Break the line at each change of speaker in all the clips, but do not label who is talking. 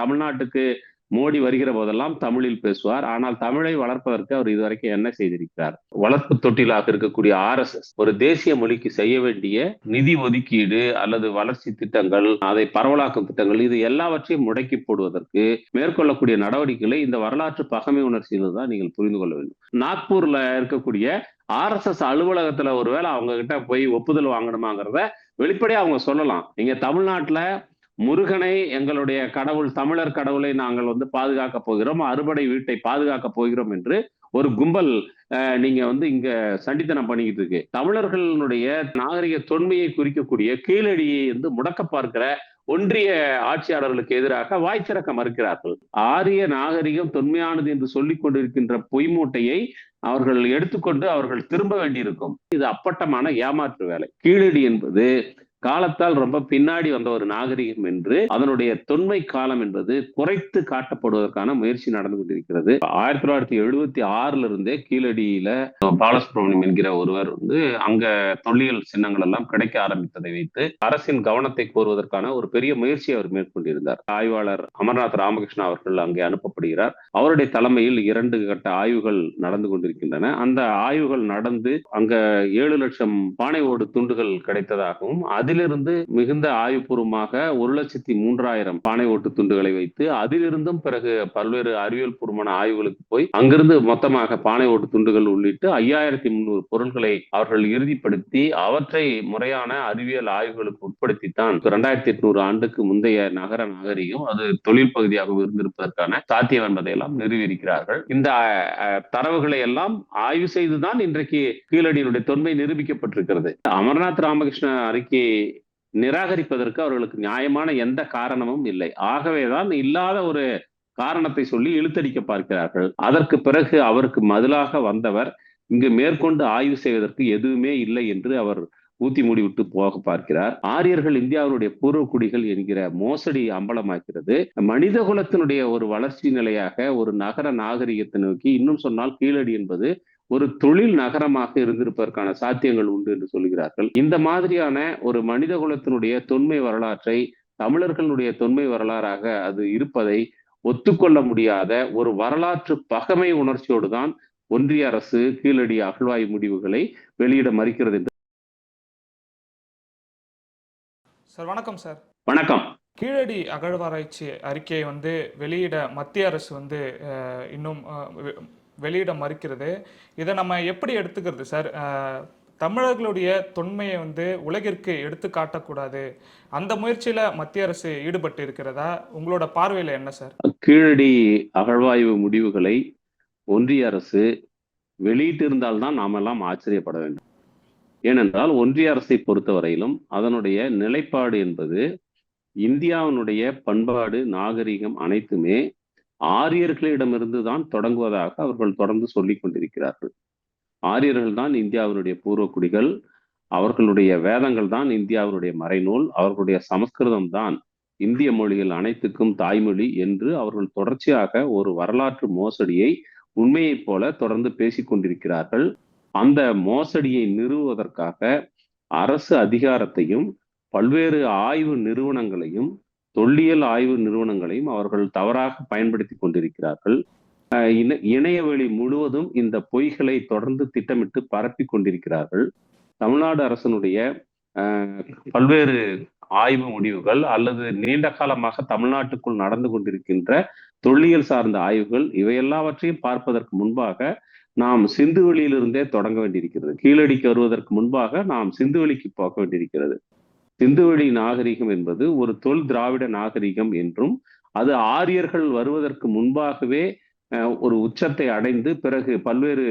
தமிழ்நாட்டுக்கு மோடி வருகிற போதெல்லாம் தமிழில் பேசுவார். ஆனால் தமிழை வளர்ப்பதற்கு அவர் இதுவரைக்கும் என்ன செய்திருக்கிறார்? வளர்ப்பு தொட்டிலாக இருக்கக்கூடிய ஆர் எஸ் எஸ் ஒரு தேசிய மொழிக்கு செய்ய வேண்டிய நிதி ஒதுக்கீடு அல்லது வளர்ச்சி திட்டங்கள் அதை பரவலாக்கும் திட்டங்கள் இது எல்லாவற்றையும் முடக்கி போடுவதற்கு மேற்கொள்ளக்கூடிய நடவடிக்கைகளை இந்த வரலாற்று பகமை உணர்ச்சியில் தான் நீங்கள் புரிந்து கொள்ள வேண்டும். நாக்பூர்ல இருக்கக்கூடிய ஆர் எஸ் எஸ் அலுவலகத்துல ஒருவேளை அவங்க கிட்ட போய் ஒப்புதல் வாங்கணுமாங்கிறத வெளிப்படையா அவங்க சொல்லலாம். நீங்க தமிழ்நாட்டுல முருகனை எங்களுடைய கடவுள் தமிழர் கடவுளை நாங்கள் வந்து பாதுகாக்க போகிறோம். அறுபடை வீட்டை பாதுகாக்க போகிறோம் என்று ஒரு கும்பல் நீங்க வந்து இங்க சண்டித்தனம் பண்ணிக்கிட்டு இருக்கு. தமிழர்களுடைய நாகரிக தொன்மையை குறிக்கக்கூடிய கீழடியை வந்து முடக்க பார்க்கிற ஒன்றிய ஆட்சியாளர்களுக்கு எதிராக வாய் திறக்க மறுக்கிறார்கள். ஆரிய நாகரிகம் தொன்மையானது என்று சொல்லிக் கொண்டிருக்கின்ற பொய் மூட்டையை அவர்கள் எடுத்துக்கொண்டு அவர்கள் திரும்ப வேண்டியிருக்கும். இது அப்பட்டமான ஏமாற்று வேலை. கீழடி என்பது காலத்தால் ரொம்ப பின்னாடி வந்த ஒரு நாகரிகம் என்று அதனுடைய தொன்மை காலம் என்பது குறைத்து காட்டப்படுவதற்கான முயற்சி நடந்து கொண்டிருக்கிறது. ஆயிரத்தி தொள்ளாயிரத்தி எழுபத்தி ஆறுல இருந்தே கீழடியில பாலசுப்ரமணியம் என்கிற ஒருவர் வந்து அங்க தொல்லியல் சின்னங்கள் எல்லாம் கிடைக்க ஆரம்பித்ததை வைத்து அரசின் கவனத்தை கோருவதற்கான ஒரு பெரிய முயற்சி அவர் மேற்கொண்டிருந்தார். ஆய்வாளர் அமர்நாத் ராமகிருஷ்ணா அவர்கள் அங்கே அனுப்பப்படுகிறார். அவருடைய தலைமையில் இரண்டு கட்ட ஆய்வுகள் நடந்து கொண்டிருக்கின்றன. அந்த ஆய்வுகள் நடந்து அங்க ஏழு லட்சம் பானை ஓடு துண்டுகள் கிடைத்ததாகவும் அது அதிலிருந்து மிகுந்த ஆய்வுபூர்வமாக ஒரு லட்சத்தி மூன்றாயிரம் பானை ஓட்டு துண்டுகளை வைத்து அதிலிருந்தும் பிறகு பல்வேறு அறிவியல் பூர்வமான ஆய்வுகளுக்கு போய் அங்கிருந்து மொத்தமாக பானை ஓட்டு துண்டுகள் உள்ளிட்டு ஐயாயிரத்தி முன்னூறு பொருட்களை அவர்கள் இறுதிப்படுத்தி அவற்றை முறையான அறிவியல் ஆய்வுகளுக்கு உட்படுத்தித்தான் இரண்டாயிரத்தி எட்நூறு ஆண்டுக்கு முந்தைய நகர நாகரிகம் அது தொழில் பகுதியாக இருந்திருப்பதற்கான சாத்தியம் என்பதையெல்லாம் நிறுவியிருக்கிறார்கள் இந்த தரவுகளை எல்லாம் ஆய்வு செய்துதான் இன்றைக்கு கீழடியினுடைய தொன்மை நிரூபிக்கப்பட்டிருக்கிறது. அமர்நாத் ராமகிருஷ்ண அறிக்கை நிராகரிப்பதற்கு அவர்களுக்கு நியாயமான எந்த காரணமும் இல்லை. ஆகவேதான் இல்லாத ஒரு காரணத்தை சொல்லி இழுத்தடிக்க பார்க்கிறார்கள். அதற்கு பிறகு அவருக்கு மதிலாக வந்தவர் இங்கு மேற்கொண்டு ஆய்வு செய்வதற்கு எதுவுமே இல்லை என்று அவர் ஊத்தி மூடிவிட்டு போக பார்க்கிறார். ஆரியர்கள் இந்தியாவுடைய பூர்வ குடிகள் என்கிற மோசடி அம்பலமாக்கிறது. மனித குலத்தினுடைய ஒரு வளர்ச்சி நிலையாக ஒரு நகர நாகரிகத்தை நோக்கி இன்னும் சொன்னால் கீழடி என்பது ஒரு தொழில் நகரமாக இருந்திருப்பதற்கான சாத்தியங்கள் உண்டு என்று சொல்கிறார்கள் இந்த மாதிரியான ஒரு மனித குலத்தினுடைய தொன்மை வரலாற்றை தமிழர்களுடைய தொன்மை வரலாறாக அது இருப்பதை ஒத்துக்கொள்ள முடியாத ஒரு வரலாற்று பகமை உணர்ச்சியோடு தான் ஒன்றிய அரசு கீழடி அகழ்வாய்வு முடிவுகளை வெளியிட மறுக்கிறது என்று.
சார் வணக்கம் சார்.
வணக்கம்.
கீழடி அகழ்வாராய்ச்சி அறிக்கையை வந்து வெளியிட மத்திய அரசு வந்து இன்னும் வெளியிட மறுக்கிறது. இதை நம்ம எப்படி எடுத்துக்கிறது சார்? தமிழர்களுடைய தொன்மையை வந்து உலகிற்கு எடுத்து காட்டக்கூடாது. அந்த முயற்சியில மத்திய அரசு ஈடுபட்டு இருக்கிறதா? உங்களோட பார்வையில என்ன சார்?
கீழடி அகழ்வாய்வு முடிவுகளை ஒன்றிய அரசு வெளியிட்டிருந்தால்தான் நாமெல்லாம் ஆச்சரியப்பட வேண்டும். ஏனென்றால் ஒன்றிய அரசை பொறுத்தவரையிலும் அதனுடைய நிலைப்பாடு என்பது இந்தியாவினுடைய பண்பாடு நாகரிகம் அனைத்துமே ஆரியர்களிடமிருந்து தான் தொடங்குவதாக அவர்கள் தொடர்ந்து சொல்லிக் கொண்டிருக்கிறார்கள். ஆரியர்கள் தான் இந்தியாவினுடைய பூர்வ குடிகள். அவர்களுடைய வேதங்கள் தான் இந்தியாவினுடைய மறைநூல். அவர்களுடைய சமஸ்கிருதம் தான் இந்திய மொழிகள் அனைத்துக்கும் தாய்மொழி என்று அவர்கள் தொடர்ச்சியாக ஒரு வரலாற்று மோசடியை உண்மையைப் போல தொடர்ந்து பேசிக் கொண்டிருக்கிறார்கள். அந்த மோசடியை நிறுவுவதற்காக அரசு அதிகாரத்தையும் பல்வேறு ஆய்வு நிறுவனங்களையும் தொல்லியல் ஆய்வு நிறுவனங்களையும் அவர்கள் தவறாக பயன்படுத்தி கொண்டிருக்கிறார்கள். இணையவெளி முழுவதும் இந்த பொய்களை தொடர்ந்து திட்டமிட்டு பரப்பி கொண்டிருக்கிறார்கள். தமிழ்நாடு அரசனுடைய பல்வேறு ஆய்வு முடிவுகள் அல்லது நீண்ட காலமாக தமிழ்நாட்டுக்குள் நடந்து கொண்டிருக்கின்ற தொல்லியல் சார்ந்த ஆய்வுகள் இவை எல்லாவற்றையும் பார்ப்பதற்கு முன்பாக நாம் சிந்துவெளியிலிருந்தே தொடங்க வேண்டியிருக்கிறது. கீழடிக்கு வருவதற்கு முன்பாக நாம் சிந்துவெளிக்கு போக வேண்டியிருக்கிறது. சிந்துவெளி நாகரிகம் என்பது ஒரு தொல் திராவிட நாகரிகம் என்றும் அது ஆரியர்கள் வருவதற்கு முன்பாகவே ஒரு உச்சத்தை அடைந்து பிறகு பல்வேறு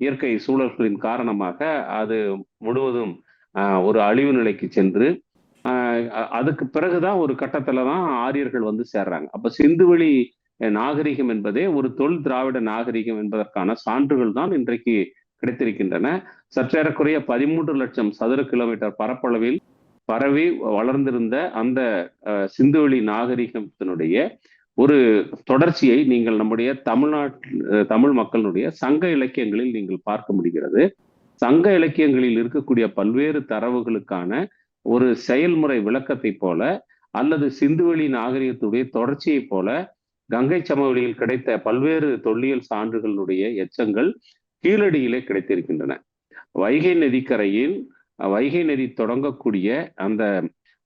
இயற்கை சூழல்களின் காரணமாக அது முழுவதும் ஒரு அழிவு நிலைக்கு சென்று அதுக்கு பிறகுதான் ஒரு கட்டத்துல தான் ஆரியர்கள் வந்து சேர்றாங்க. அப்ப சிந்துவெளி நாகரிகம் என்பதே ஒரு தொல் திராவிட நாகரிகம் என்பதற்கான சான்றுகள் தான் இன்றைக்கு கிடைத்திருக்கின்றன. சற்றேறக்குறைய பதிமூன்று லட்சம் சதுர கிலோமீட்டர் பரப்பளவில் பரவி வளர்ந்திருந்த அந்த சிந்துவெளி நாகரிகத்தினுடைய ஒரு தொடர்ச்சியை நீங்கள் நம்முடைய தமிழ்நாட்டில் தமிழ் மக்களுடைய சங்க இலக்கியங்களில் நீங்கள் பார்க்க முடிகிறது. சங்க இலக்கியங்களில் இருக்கக்கூடிய பல்வேறு தரவுகளுக்கான ஒரு செயல்முறை விளக்கத்தை போல அல்லது சிந்துவெளி நாகரிகத்துடைய தொடர்ச்சியைப் போல கங்கை சமவெளியில் கிடைத்த பல்வேறு தொல்லியல் சான்றுகளுடைய எச்சங்கள் கீழடியிலே கிடைத்திருக்கின்றன. வைகை நதிக்கரையில் வைகை நதி தொடங்கக்கூடிய அந்த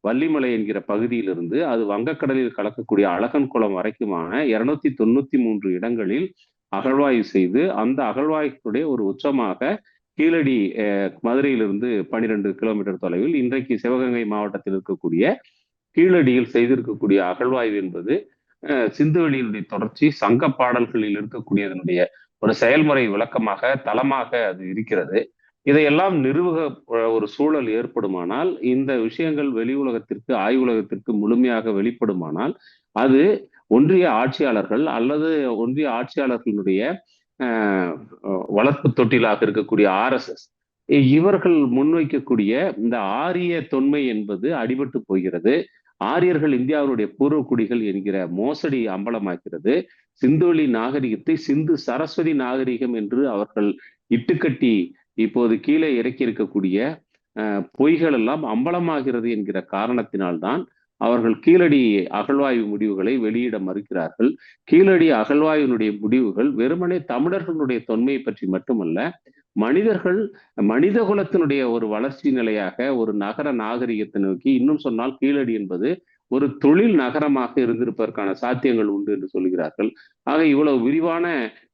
வள்ளிமலை என்கிற பகுதியிலிருந்து அது வங்கக்கடலில் கலக்கக்கூடிய அழகன் குளம் வரைக்குமான இருநூத்தி தொண்ணூத்தி மூன்று இடங்களில் அகழ்வாய்வு செய்து அந்த அகழ்வாய்வுடைய ஒரு உச்சமாக கீழடி மதுரையிலிருந்து பனிரெண்டு கிலோமீட்டர் தொலைவில் இன்றைக்கு சிவகங்கை மாவட்டத்தில் இருக்கக்கூடிய கீழடியில் செய்திருக்கக்கூடிய அகழ்வாய்வு என்பது சிந்துவெளியினுடைய தொடர்ச்சி சங்க பாடல்களில் இருக்கக்கூடியதனுடைய ஒரு செயல்முறை விளக்கமாக தளமாக அது இருக்கிறது. இதையெல்லாம் நிறுவக ஒரு சூழல் ஏற்படுமானால் இந்த விஷயங்கள் வெளி உலகத்திற்கு ஆய்வுலகத்திற்கு முழுமையாக வெளிப்படுமானால் அது ஒன்றிய ஆட்சியாளர்கள் அல்லது ஒன்றிய ஆட்சியாளர்களுடைய வளர்ப்பு தொட்டிலாக இருக்கக்கூடிய ஆர்எஸ்எஸ் இவர்கள் முன்வைக்கக்கூடிய இந்த ஆரிய தொன்மை என்பது அடிபட்டு போகிறது. ஆரியர்கள் இந்தியாவுடைய பூர்வ குடிகள் என்கிற மோசடி அம்பலமாக்கிறது. சிந்துவெளி நாகரிகத்தை சிந்து சரஸ்வதி நாகரிகம் என்று அவர்கள் இட்டுக்கட்டி இப்போது கீழே இறக்கி இருக்கக்கூடிய பொய்கள் எல்லாம் அம்பலமாகிறது என்கிற காரணத்தினால்தான் அவர்கள் கீழடி அகழ்வாய்வு முடிவுகளை வெளியிட மறுக்கிறார்கள். கீழடி அகழ்வாய்வினுடைய முடிவுகள் வெறுமனே தமிழர்களுடைய தொன்மையை பற்றி மட்டுமல்ல மனிதர்கள் மனித குலத்தினுடைய ஒரு வளர்ச்சி நிலையாக ஒரு நகர நாகரிகத்தை நோக்கி இன்னும் சொன்னால் கீழடி என்பது ஒரு தொழில் நகரமாக இருந்திருப்பதற்கான சாத்தியங்கள் உண்டு என்று சொல்கிறார்கள். ஆக இவ்வளவு விரிவான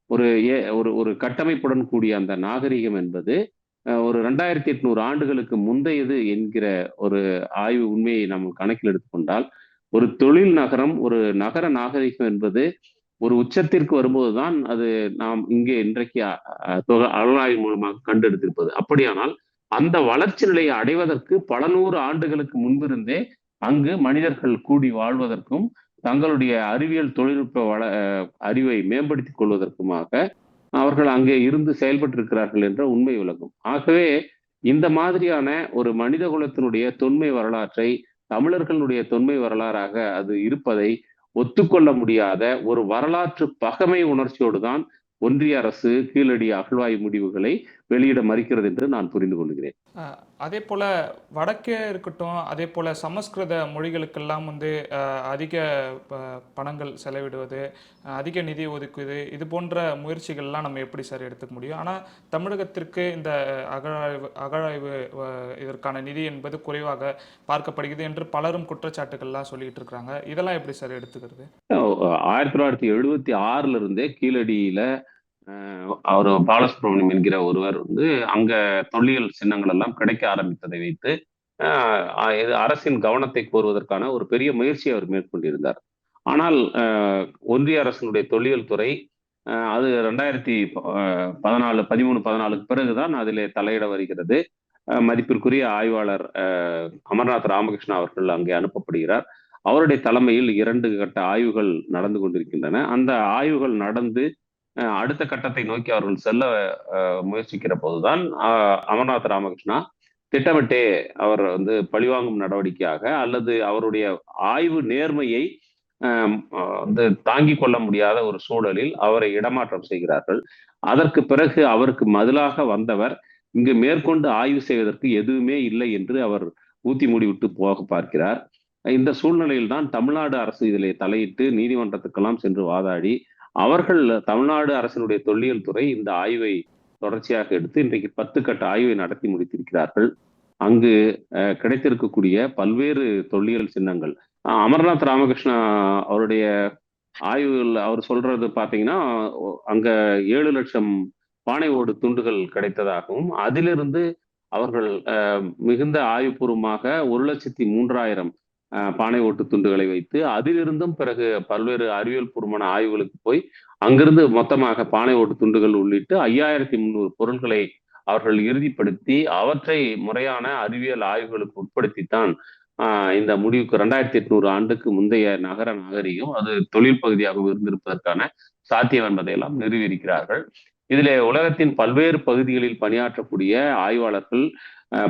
ஒரு ஏ ஒரு ஒரு கட்டமைப்புடன் கூடிய அந்த நாகரிகம் என்பது ஒரு ரெண்டாயிரத்தி எட்நூறு ஆண்டுகளுக்கு முந்தையது என்கிற ஒரு ஆய்வு உண்மையை நாம் கணக்கில் எடுத்துக்கொண்டால் ஒரு தொழில் நகரம் ஒரு நகர நாகரிகம் என்பது ஒரு உச்சத்திற்கு வரும்போதுதான் அது நாம் இங்கே இன்றைக்கு அலனாய்வு மூலமாக கண்டெடுத்திருப்பது. அப்படியானால் அந்த வளர்ச்சி நிலையை அடைவதற்கு பல நூறு ஆண்டுகளுக்கு முன்பிருந்தே அங்கு மனிதர்கள் கூடி வாழ்வதற்கும் தங்களுடைய அறிவியல் தொழில்நுட்ப வள அறிவை மேம்படுத்திக் கொள்வதற்குமாக அவர்கள் அங்கே இருந்து செயல்பட்டிருக்கிறார்கள் என்ற உண்மை விளக்கும் ஆகவே இந்த மாதிரியான ஒரு மனித குலத்தினுடைய தொன்மை வரலாற்றை தமிழர்களுடைய தொன்மை வரலாறாக அது இருப்பதை ஒத்துக்கொள்ள முடியாத ஒரு வரலாற்று பகமை உணர்ச்சியோடு தான் ஒன்றிய அரசு கீழடி அகழ்வாய் முடிவுகளை வெளியிட மறுக்கிறது என்று நான் புரிந்து கொள்கிறேன்.
அதே போல வடக்கே இருக்கட்டும் அதே போல சமஸ்கிருத மொழிகளுக்கெல்லாம் வந்து அதிக பணங்கள் செலவிடுவது அதிக நிதி ஒதுக்குவது இது போன்ற முயற்சிகள்லாம் நம்ம எப்படி சார் எடுத்துக்க முடியும்? ஆனால் தமிழகத்திற்கு இந்த அகழாய்வு அகழாய்வு இதற்கான நிதி என்பது குறைவாக பார்க்கப்படுகிறது என்று பலரும் குற்றச்சாட்டுகள்லாம் சொல்லிட்டு இருக்கிறாங்க. இதெல்லாம் எப்படி சார் எடுத்துக்கிறது?
ஆயிரத்தி தொள்ளாயிரத்தி எழுபத்தி ஆறுல இருந்தே கீழடியில அவர் பாலசுப்ரமணியம் என்கிற ஒருவர் வந்து அங்க தொல்லியல் சின்னங்கள் எல்லாம் கிடைக்க ஆரம்பித்ததை வைத்து அரசின் கவனத்தை கோருவதற்கான ஒரு பெரிய முயற்சியை அவர் மேற்கொண்டிருந்தார். ஆனால் ஒன்றிய அரசினுடைய தொல்லியல் துறை அது ரெண்டாயிரத்தி பதினாலு பதிமூணு பதினாலுக்கு பிறகுதான் அதில் தலையிட வருகிறது. மதிப்பிற்குரிய ஆய்வாளர் அமர்நாத் ராமகிருஷ்ணா அவர்கள் அங்கே அனுப்பப்படுகிறார். அவருடைய தலைமையில் இரண்டு கட்ட ஆய்வுகள் நடந்து கொண்டிருக்கின்றன. அந்த ஆய்வுகள் நடந்து அடுத்த கட்டத்தை நோக்கி அவர்கள் செல்ல முயற்சிக்கிற போதுதான் அமர்நாத் ராமகிருஷ்ணா திட்டமிட்டே அவர் வந்து பழிவாங்கும் நடவடிக்கையாக அல்லது அவருடைய ஆய்வு நேர்மையை வந்து தாங்கி கொள்ள முடியாத ஒரு சூழலில் அவரை இடமாற்றம் செய்கிறார்கள். அதற்கு பிறகு அவருக்கு மதிலாக வந்தவர் இங்கு மேற்கொண்டு ஆய்வு செய்வதற்கு எதுவுமே இல்லை என்று அவர் ஊத்தி மூடிவிட்டு போக பார்க்கிறார். இந்த சூழ்நிலையில் தான் தமிழ்நாடு அரசு இதில் தலையிட்டு நீதிமன்றத்துக்கெல்லாம் சென்று வாதாடி அவர்கள் தமிழ்நாடு அரசினுடைய தொல்லியல் துறை இந்த ஆய்வை தொடர்ச்சியாக எடுத்து இன்றைக்கு பத்து கட்ட ஆய்வை நடத்தி முடித்திருக்கிறார்கள். அங்கு கிடைத்திருக்கக்கூடிய பல்வேறு தொல்லியல் சின்னங்கள். அமர்நாத் ராமகிருஷ்ணா அவருடைய ஆய்வுகள் அவர் சொல்றது பாத்தீங்கன்னா அங்க ஏழு லட்சம் பானை ஓடு துண்டுகள் கிடைத்ததாகவும் அதிலிருந்து அவர்கள் மிகுந்த ஆய்வுபூர்வமாக ஒரு லட்சத்தி மூன்றாயிரம் பானை ஓட்டு துண்டுகளை வைத்து அதிலிருந்தும் பிறகு பல்வேறு அறிவியல் பூர்வமான ஆய்வுகளுக்கு போய் அங்கிருந்து மொத்தமாக பானை ஓட்டு துண்டுகள் உள்ளிட்டு ஐயாயிரத்தி முந்நூறு பொருட்களை அவர்கள் இறுதிப்படுத்தி அவற்றை முறையான அறிவியல் ஆய்வுகளுக்கு உட்படுத்தித்தான் இந்த முடிவுக்கு ரெண்டாயிரத்தி எட்நூறு ஆண்டுக்கு முந்தைய நகர நாகரிகம் அது தொழில் பகுதியாக இருந்திருப்பதற்கான சாத்தியம் என்பதையெல்லாம் நிறுவியிருக்கிறார்கள் இதில் உலகத்தின் பல்வேறு பகுதிகளில் பணியாற்றக்கூடிய ஆய்வாளர்கள்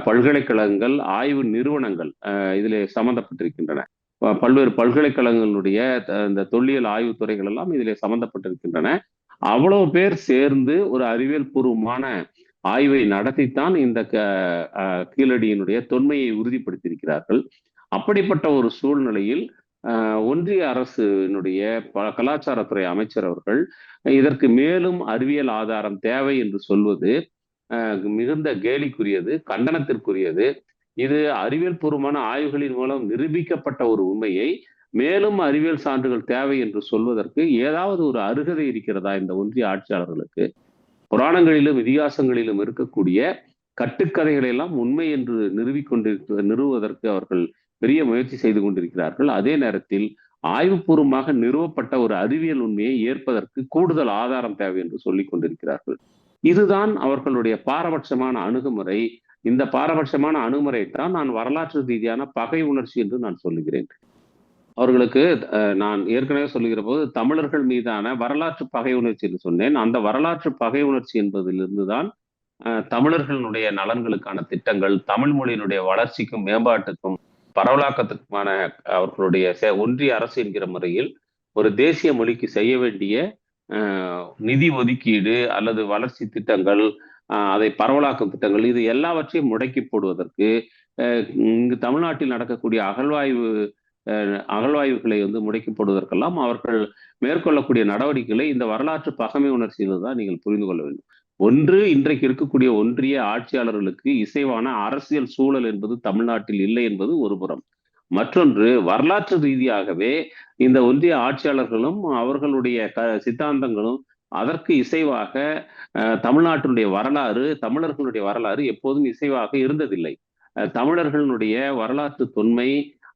பல்கலைக்கழகங்கள் ஆய்வு நிறுவனங்கள் இதில் சம்பந்தப்பட்டிருக்கின்றன. பல்வேறு பல்கலைக்கழகங்களுடைய இந்த தொல்லியல் ஆய்வுத்துறைகள் எல்லாம் இதில் சம்பந்தப்பட்டிருக்கின்றன. அவ்வளவு பேர் சேர்ந்து ஒரு அறிவியல் பூர்வமான ஆய்வை நடத்தித்தான் இந்த கீழடியினுடைய தொன்மையை உறுதிப்படுத்தியிருக்கிறார்கள். அப்படிப்பட்ட ஒரு சூழ்நிலையில் ஒன்றிய அரசினுடைய ப- கலாச்சாரத்துறை அமைச்சர் அவர்கள் இதற்கு மேலும் அறிவியல் ஆதாரம் தேவை என்று சொல்வது மிகுந்த கேலிக்குரியது கண்டனத்திற்குரியது. இது அறிவியல் பூர்வமான ஆய்வுகளின் மூலம் நிரூபிக்கப்பட்ட ஒரு உண்மையை மேலும் அறிவியல் சான்றுகள் தேவை என்று சொல்வதற்கு ஏதாவது ஒரு அருகதை இருக்கிறதா இந்த ஒன்றிய ஆட்சியாளர்களுக்கு? புராணங்களிலும் இதிகாசங்களிலும் இருக்கக்கூடிய கட்டுக்கதைகளை எல்லாம் உண்மை என்று நிறுவிக்கொண்டிருக்க நிறுவுவதற்கு அவர்கள் பெரிய முயற்சி செய்து கொண்டிருக்கிறார்கள். அதே நேரத்தில் ஆய்வுபூர்வமாக நிறுவப்பட்ட ஒரு அறிவியல் உண்மையை ஏற்பதற்கு கூடுதல் ஆதாரம் தேவை என்று சொல்லிக் கொண்டிருக்கிறார்கள். இதுதான் அவர்களுடைய பாரபட்சமான அணுகுமுறை. இந்த பாரபட்சமான அணுகுமுறை தான் நான் வரலாற்று ரீதியான பகை உணர்ச்சி என்று நான் சொல்லுகிறேன். அவர்களுக்கு அஹ், நான் ஏற்கனவே சொல்லுகிற போது தமிழர்கள் மீதான வரலாற்று பகை உணர்ச்சி என்று சொன்னேன். அந்த வரலாற்று பகை உணர்ச்சி என்பதிலிருந்து தான் தமிழர்களுடைய நலன்களுக்கான திட்டங்கள் தமிழ் மொழியினுடைய வளர்ச்சிக்கும் மேம்பாட்டுக்கும் பரவலாக்கத்துக்குமான அவர்களுடைய செ- ஒன்றிய அரசு என்கிற முறையில் ஒரு தேசிய மொழிக்கு செய்ய வேண்டிய நிதி ஒதுக்கீடு அல்லது வளர்ச்சி திட்டங்கள் அஹ், அதை பரவலாக்கும் திட்டங்கள் இது எல்லாவற்றையும் முடக்கி போடுவதற்கு அஹ், இங்கு தமிழ்நாட்டில் நடக்கக்கூடிய அகழ்வாய்வு அஹ், அகழ்வாய்வுகளை வந்து முடக்கி போடுவதற்கெல்லாம் அவர்கள் மேற்கொள்ளக்கூடிய நடவடிக்கைகளை இந்த வரலாற்று பகமை உணர்ச்சியில் தான் நீங்கள் புரிந்து கொள்ள வேண்டும். ஒன்று இன்றைக்கு இருக்கக்கூடிய ஒன்றிய ஆட்சியாளர்களுக்கு இசைவான அரசியல் சூழல் என்பது தமிழ்நாட்டில் இல்லை என்பது ஒரு புறம். மற்றொன்று வரலாற்று ரீதியாகவே இந்த ஒன்றிய ஆட்சியாளர்களும் அவர்களுடைய க சித்தாந்தங்களும் அதற்கு இசைவாக அஹ், தமிழ்நாட்டினுடைய வரலாறு தமிழர்களுடைய வரலாறு எப்போதும் இசைவாக இருந்ததில்லை. தமிழர்களுடைய வரலாற்று தொன்மை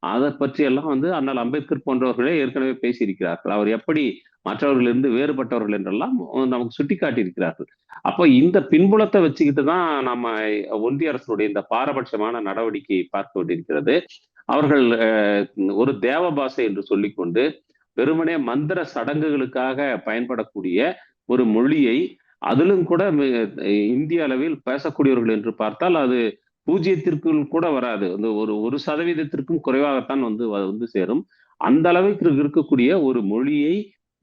அதை பற்றி எல்லாம் வந்து அண்ணல் அம்பேத்கர் போன்றவர்களே ஏற்கனவே பேசியிருக்கிறார்கள். அவர் எப்படி மற்றவர்களிலிருந்து வேறுபட்டவர்கள் என்றெல்லாம் நமக்கு சுட்டிக்காட்டி இருக்கிறார்கள் அப்போ இந்த பின்புலத்தை வச்சுக்கிட்டு தான் நம்ம ஒன்றிய அரசுடைய இந்த பாரபட்சமான நடவடிக்கையை பார்க்க வேண்டியிருக்கிறது அவர்கள் அஹ், ஒரு தேவ பாஷை என்று சொல்லிக்கொண்டு வெறுமனே மந்திர சடங்குகளுக்காக பயன்படக்கூடிய ஒரு மொழியை அதிலும் கூட இந்திய அளவில் பேசக்கூடியவர்கள் என்று பார்த்தால் அது பூஜ்ஜியத்திற்குள் கூட வராது. அந்த ஒரு ஒரு சதவீதத்திற்கும் குறைவாகத்தான் வந்து வந்து சேரும். அந்த அளவுக்கு இருக்கக்கூடிய ஒரு மொழியை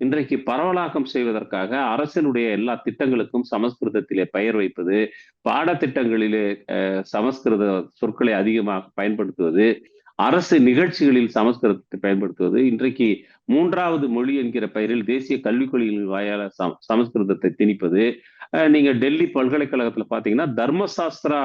இன்றைக்கு பரவலாக்கம் செய்வதற்காக அரசினுடைய எல்லா திட்டங்களுக்கும் சமஸ்கிருதத்திலே பெயர் வைப்பது பாடத்திட்டங்களிலே அஹ், சமஸ்கிருத சொற்களை அதிகமாக பயன்படுத்துவது அரசு நிகழ்ச்சிகளில் சமஸ்கிருதத்தை பயன்படுத்துவது இன்றைக்கு மூன்றாவது மொழி என்கிற பெயரில் தேசிய கல்விக் கொள்கைகளின் வாயால சமஸ்கிருதத்தை திணிப்பது நீங்க டெல்லி பல்கலைக்கழகத்துல பாத்தீங்கன்னா தர்மசாஸ்திரா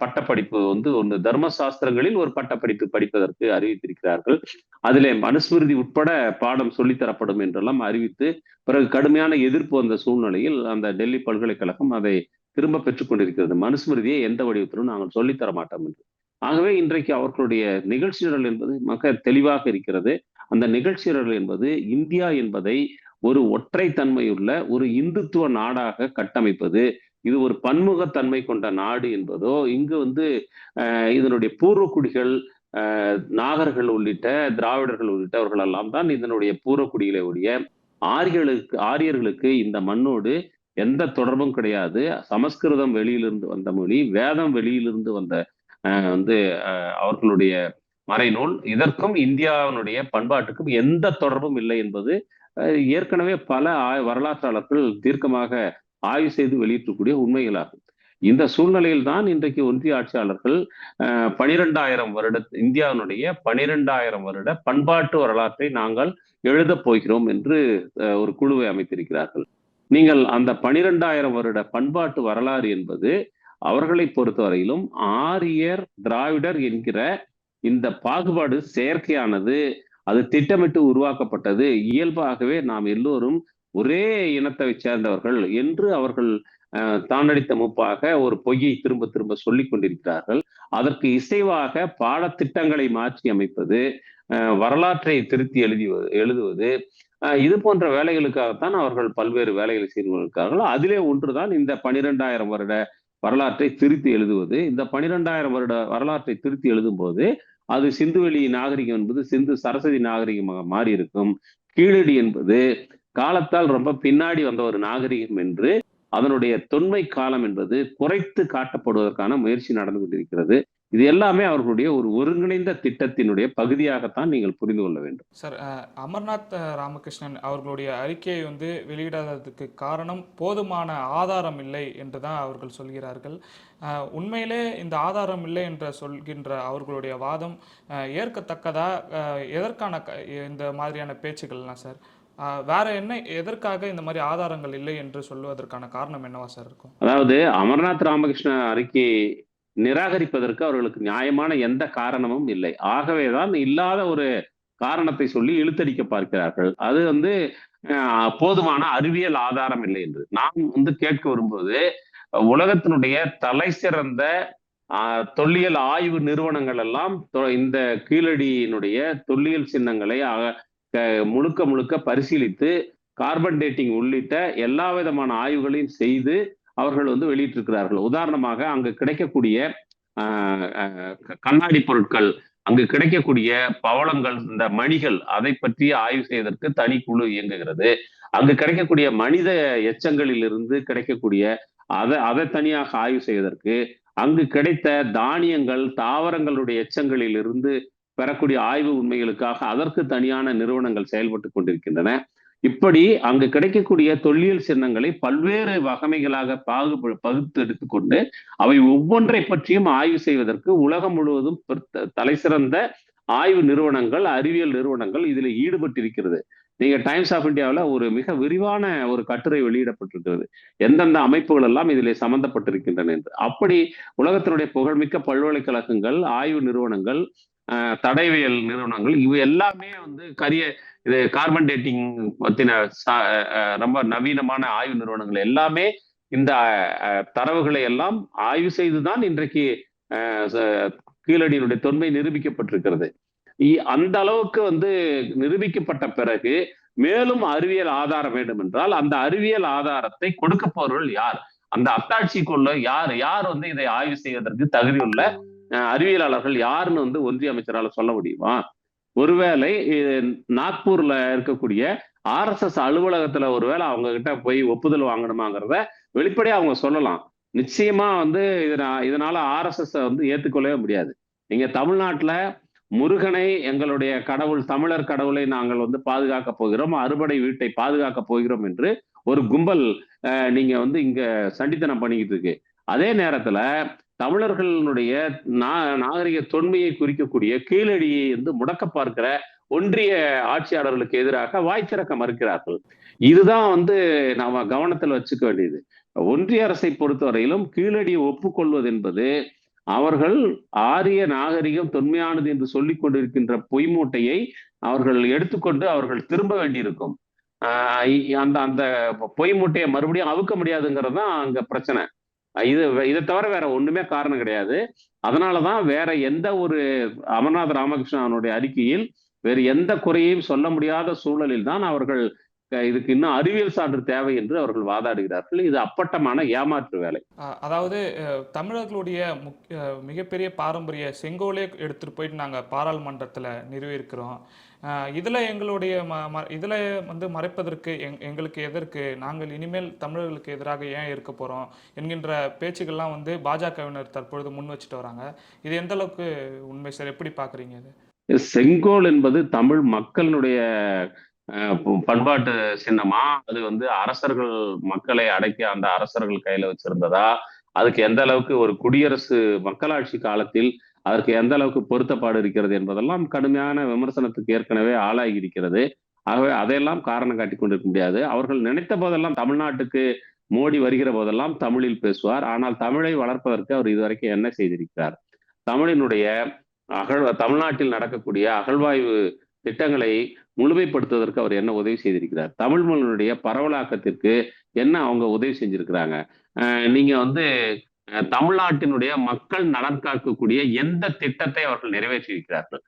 பட்டப்படிப்பு வந்து ஒன்று தர்மசாஸ்திரங்களில் ஒரு பட்டப்படிப்பு படிப்பதற்கு அறிவித்திருக்கிறார்கள். அதிலே மனுஸ்மிருதி உட்பட பாடம் சொல்லித்தரப்படும் என்றெல்லாம் அறிவித்து பிறகு கடுமையான எதிர்ப்பு வந்த சூழ்நிலையில் அந்த டெல்லி பல்கலைக்கழகம் அதை திரும்ப பெற்றுக்கொண்டிருக்கிறது மனுஸ்மிருதியை எந்த வடிவத்திலும் நாங்கள் சொல்லித்தர மாட்டோம் என்று. ஆகவே இன்றைக்கு அவர்களுடைய நிகழ்ச்சி நிரல் என்பது மிக தெளிவாக இருக்கிறது. அந்த நிகழ்ச்சி நிரல் என்பது இந்தியா என்பதை ஒரு ஒற்றை தன்மையுள்ள ஒரு இந்துத்துவ நாடாக கட்டமைப்பது இது ஒரு பன்முகத்தன்மை கொண்ட நாடு என்பதோ இங்கு வந்து இதனுடைய பூர்வக்குடிகள் நாகர்கள் உள்ளிட்ட திராவிடர்கள் உள்ளிட்டவர்கள் எல்லாம் தான் இதனுடைய பூர்வக்குடிகளை உடைய ஆரியர்களுக்கு ஆரியர்களுக்கு இந்த மண்ணோடு எந்த தொடர்பும் கிடையாது. சமஸ்கிருதம் வெளியிலிருந்து வந்த மொழி வேதம் வெளியிலிருந்து வந்த அஹ், வந்து அஹ், அவர்களுடைய மறைநூல். இதற்கும் இந்தியாவினுடைய பண்பாட்டுக்கும் எந்த தொடர்பும் இல்லை என்பது அஹ், ஏற்கனவே பல வரலாற்றாளர்கள் தீர்க்கமாக ஆய்வு செய்து வெளியிட்டக்கூடிய உண்மைகளாகும். இந்த சூழ்நிலையில் தான் இன்றைக்கு ஒன்றிய ஆட்சியாளர்கள் பனிரெண்டாயிரம் வருட இந்தியாவினுடைய பனிரெண்டாயிரம் வருட பண்பாட்டு வரலாற்றை நாங்கள் எழுதப் போகிறோம் என்று ஒரு குழுவை அமைத்திருக்கிறார்கள். நீங்கள் அந்த பனிரெண்டாயிரம் வருட பண்பாட்டு வரலாறு என்பது அவர்களை பொறுத்தவரையிலும் ஆரியர் திராவிடர் என்கிற இந்த பாகுபாடு செயற்கையானது அது திட்டமிட்டு உருவாக்கப்பட்டது. இயல்பாகவே நாம் எல்லோரும் ஒரே இனத்தை சேர்ந்தவர்கள் என்று அவர்கள் தாண்டடித்த முப்பாக ஒரு பொய்யை திரும்ப திரும்ப சொல்லிக் கொண்டிருக்கிறார்கள். அதற்கு இசைவாக பாடத்திட்டங்களை மாற்றி அமைப்பது வரலாற்றை திருத்தி எழுதி எழுதுவது இது போன்ற வேலைகளுக்காகத்தான் அவர்கள் பல்வேறு வேலைகளை செய்து கொண்டிருக்கிறார்கள். அதிலே ஒன்றுதான் இந்த பனிரெண்டாயிரம் வருட வரலாற்றை திருத்தி எழுதுவது. இந்த பனிரெண்டாயிரம் வருட வரலாற்றை திருத்தி எழுதும் போது அது சிந்துவெளி நாகரிகம் என்பது சிந்து சரஸ்வதி நாகரிகமாக மாறி இருக்கும் கீழடி என்பது காலத்தால் ரொம்ப பின்னாடி வந்த ஒரு நாகரிகம் என்று அதனுடைய தொன்மை காலம் என்பது குறைத்து காட்டப்படுவதற்கான முயற்சி நடந்து கொண்டிருக்கிறது. இது எல்லாமே அவர்களுடைய ஒரு ஒருங்கிணைந்த திட்டத்தினுடைய பகுதியாகத்தான் நீங்கள் புரிந்து கொள்ள வேண்டும்.
சார் அமர்நாத் ராமகிருஷ்ணன் அவர்களுடைய அறிக்கையை வந்து வெளியிடாததுக்கு காரணம் போதுமான ஆதாரம் இல்லை என்று தான் அவர்கள் சொல்கிறார்கள். உண்மையிலே இந்த ஆதாரம் இல்லை என்று சொல்கின்ற அவர்களுடைய வாதம் ஏற்கத்தக்கதா? எதற்கான இந்த மாதிரியான பேச்சுக்கள்லாம் சார்? வேற என்ன எதற்காக இந்த மாதிரி ஆதாரங்கள் இல்லை என்று சொல்வதற்கான காரணம் என்னவா சார் இருக்கும்?
அதாவது அமர்நாத் ராமகிருஷ்ண அறிக்கையை நிராகரிப்பதற்கு அவர்களுக்கு நியாயமான எந்த காரணமும் இல்லை. ஆகவேதான் இல்லாத ஒரு காரணத்தை சொல்லி இழுத்தடிக்க பார்க்கிறார்கள். அது வந்து போதுமான அறிவியல் ஆதாரம் இல்லை என்று. நாம் வந்து கேட்க வரும்போது உலகத்தினுடைய தலை சிறந்த தொல்லியல் ஆய்வு நிறுவனங்கள் எல்லாம் தொ- இந்த கீழடியினுடைய தொல்லியல் சின்னங்களை முழுக்க முழுக்க பரிசீலித்து கார்பன் டேட்டிங் உள்ளிட்ட எல்லா விதமான ஆய்வுகளையும் செய்து அவர்கள் வந்து வெளியிட்டிருக்கிறார்கள். உதாரணமாக அங்கு கிடைக்கக்கூடிய ஆஹ், கண்ணாடி பொருட்கள் அங்கு கிடைக்கக்கூடிய பவளங்கள் இந்த மணிகள் அதை பற்றி ஆய்வு செய்வதற்கு தனி குழு இயங்குகிறது. அங்கு கிடைக்கக்கூடிய மனித எச்சங்களில் இருந்து கிடைக்கக்கூடிய அதை அதை தனியாக ஆய்வு செய்வதற்கு அங்கு கிடைத்த தானியங்கள் தாவரங்களுடைய எச்சங்களில் இருந்து பெறக்கூடிய ஆய்வு உண்மைகளுக்காக அதற்கு தனியான நிறுவனங்கள் செயல்பட்டு கொண்டிருக்கின்றன. இப்படி அங்கு கிடைக்கக்கூடிய தொல்லியல் சின்னங்களை பல்வேறு வகைகளாக பாகு பகுத்து எடுத்துக்கொண்டு அவை ஒவ்வொன்றை பற்றியும் ஆய்வு செய்வதற்கு உலகம் முழுவதும் தலை தலைசிறந்த ஆய்வு நிறுவனங்கள் அறிவியல் நிறுவனங்கள் இதில் ஈடுபட்டிருக்கிறது. நீங்க டைம்ஸ் ஆஃப் இந்தியாவில் ஒரு மிக விரிவான ஒரு கட்டுரை வெளியிடப்பட்டிருக்கிறது. எந்தெந்த அமைப்புகள் எல்லாம் இதில் சம்பந்தப்பட்டிருக்கின்றன என்று. அப்படி உலகத்தினுடைய புகழ்மிக்க பல்கலைக்கழகங்கள் ஆய்வு நிறுவனங்கள் தடைவியல் நிறுவனங்கள் இவை எல்லாமே வந்து கரிய இது கார்பன் டேட்டிங் பத்தின ரொம்ப நவீனமான ஆய்வு நிறுவனங்கள். எல்லாமே இந்த தரவுகளை எல்லாம் ஆய்வு செய்துதான் இன்றைக்கு கீழடியினுடைய தொன்மை நிரூபிக்கப்பட்டிருக்கிறது. அந்த அளவுக்கு வந்து நிரூபிக்கப்பட்ட பிறகு மேலும் அறிவியல் ஆதாரம் வேண்டும் என்றால் அந்த அறிவியல் ஆதாரத்தை கொடுக்கப்பவர்கள் யார்? அந்த அத்தாட்சிக்குள்ள யார்? யார் வந்து இதை ஆய்வு செய்வதற்கு தகுதியுள்ள அறிவியலாளர்கள் யாருன்னு வந்து ஒன்றிய அமைச்சரால சொல்ல முடியுமா? ஒருவேளை இது நாக்பூர்ல இருக்கக்கூடிய ஆர்எஸ்எஸ் அலுவலகத்துல ஒருவேளை அவங்க கிட்ட போய் ஒப்புதல் வாங்கணுமாங்கிறத வெளிப்படையா அவங்க சொல்லலாம். நிச்சயமா வந்து இதனா- இதனால ஆர்எஸ்எஸ் வந்து ஏத்துக்கொள்ளவே முடியாது. நீங்க தமிழ்நாட்டுல முருகனை எங்களுடைய கடவுள் தமிழர் கடவுளை நாங்கள் வந்து பாதுகாக்க போகிறோம் அறுபடை வீட்டை பாதுகாக்க போகிறோம் என்று ஒரு கும்பல் நீங்க வந்து இங்க சண்டித்தனம் பண்ணிக்கிட்டு இருக்கு. அதே நேரத்துல தமிழர்களுடைய நா- நாகரிக தொன்மையை குறிக்கக்கூடிய கீழடியை வந்து முடக்க பார்க்கிற ஒன்றிய ஆட்சியாளர்களுக்கு எதிராக வாய் திறக்க மறுக்கிறார்கள். இதுதான் வந்து நாம கவனத்தில் வச்சுக்க வேண்டியது. ஒன்றிய அரசை பொறுத்தவரையிலும் கீழடியை ஒப்புக்கொள்வது என்பது அவர்கள் ஆரிய நாகரிகம் தொன்மையானது என்று சொல்லிக் கொண்டிருக்கின்ற பொய் மூட்டையை அவர்கள் எடுத்துக்கொண்டு அவர்கள் திரும்ப வேண்டியிருக்கும். ஆஹ் அந்த அந்த பொய் மூட்டையை மறுபடியும் அவுக்க முடியாதுங்கிறது தான் அங்க பிரச்சனை. இது இதை தவிர வேற ஒண்ணுமே காரணம் கிடையாது. அதனாலதான் வேற எந்த ஒரு அமர்நாத் ராமகிருஷ்ணனுடைய அறிக்கையில் வேறு எந்த குறையையும் சொல்ல முடியாத சூழலில் தான் அவர்கள் இதுக்கு இன்னும் அறிவியல் சான்று தேவை என்று அவர்கள் வாதாடுகிறார்கள். இது அப்பட்டமான ஏமாற்று வேலை.
அதாவது தமிழர்களுடைய மிகப்பெரிய பாரம்பரிய செங்கோலே எடுத்துட்டு போயிட்டு நாங்கள் பாராளுமன்றத்தில் நிறுவியிருக்கிறோம். இதுல எங்களுடைய ம ம- இதுல வந்து மறைப்பதற்கு எங் எங்களுக்கு எதற்கு நாங்கள் இனிமேல் தமிழர்களுக்கு எதிராக ஏன் இருக்க போறோம்? என்கின்ற பேச்சுக்கள்லாம் வந்து பாஜகவினர் தற்பொழுது முன் வச்சுட்டு வராங்க. இது எந்த அளவுக்கு உண்மை சார்? எப்படி பார்க்குறீங்க இது?
செங்கோல் என்பது தமிழ் மக்களினுடைய பண்பாட்டு சின்னமா? அது வந்து அரசர்கள் மக்களை அடக்கி அந்த அரசர்கள் கையில வச்சிருந்ததா? அதுக்கு எந்த அளவுக்கு ஒரு குடியரசு மக்களாட்சி காலத்தில் அதற்கு எந்த அளவுக்கு பொருத்தப்பாடு இருக்கிறது என்பதெல்லாம் கடுமையான விமர்சனத்துக்கு ஏற்கனவே ஆளாகி இருக்கிறது ஆகவே அதையெல்லாம் காரணம் காட்டி கொண்டிருக்க முடியாது. அவர்கள் நினைத்த போதெல்லாம் தமிழ்நாட்டுக்கு மோடி வருகிற போதெல்லாம் தமிழில் பேசுவார். ஆனால் தமிழை வளர்ப்பதற்கு அவர் இதுவரைக்கும் என்ன செய்திருக்கிறார்? தமிழினுடைய அகழ் தமிழ்நாட்டில் நடக்கக்கூடிய அகழ்வாய்வு திட்டங்களை முழுமைப்படுத்துவதற்கு அவர் என்ன உதவி செய்திருக்கிறார்? தமிழ் மொழியினுடைய பரவலாக்கத்திற்கு என்ன அவங்க உதவி செஞ்சிருக்கிறாங்க? அஹ் நீங்க வந்து தமிழ்நாட்டினுடைய மக்கள் நலன் காக்கக்கூடிய எந்த திட்டத்தை அவர்கள் நிறைவேற்றியிருக்கிறார்கள்?